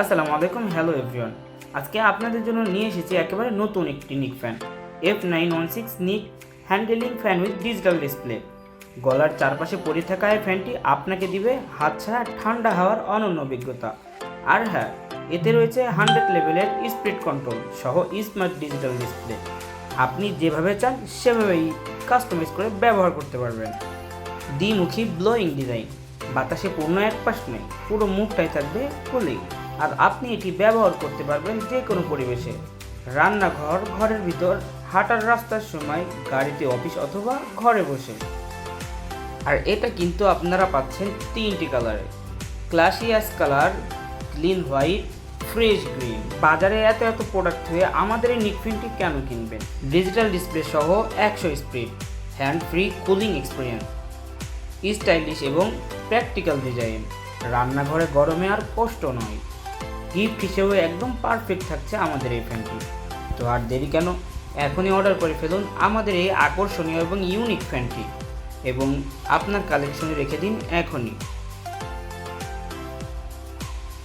আসসালামু আলাইকুম hello everyone আজকে আপনাদের জন্য নিয়ে এসেছি একেবারে নতুন একটি neck fan F nine one six neck handling fan with digital display গলার চারপাশে পড়ে থাকা এই ফ্যানটি আপনাকে দিবে হাত ছাড়া ঠান্ডা হাওয়ার অনন্য অভিজ্ঞতা। আর হ্যাঁ এতে রয়েছে হান্ড্রেড লেভেলের স্পিড কন্ট্রোল সহ স্মার্ট ডিজিটাল ডিসপ্লে আপনি যেভাবে চান, সেভাবেই কাস্টমাইজ করে ব্যবহার করতে পারবেন। দ্বিমুখী ব্লোয়িং ডিজাইন বাতাসে পূর্ণ এক পাশ নেই পুরো মুখটাই থাকবে খুলি আর আপনি এটি ব্যবহার করতে পারবেন যে কোনো পরিবেশে। রান্নাঘর, ঘরের ভিতর, হাঁটার রাস্তার সময়, গাড়িতে অফিস অথবা ঘরে বসে। আর এটা কিন্তু আপনারা পাচ্ছেন তিনটি কালারে। ক্লাসিয়াস colour, clean white, fresh green. বাজারে এত এত প্রোডাক্ট হয়ে আমাদের এই নিকফিনটি কেন কিনবেন? ডিজিটাল ডিসপ্লে সহ একশো speed hand free cooling experience, stylish এবং প্র্যাকটিক্যাল ডিজাইন। রান্নাঘরে গরমে আর কষ্ট নয়। গিফট হিসেবে একদম পারফেক্ট থাকছে আমাদের এই ফ্যানটি। তো আর দেরি কেন? এখনই অর্ডার করে ফেলুন আমাদের এই আকর্ষণীয় এবং ইউনিক ফ্যানটি। এবং আপনার কালেকশনে রেখে দিন এখনই।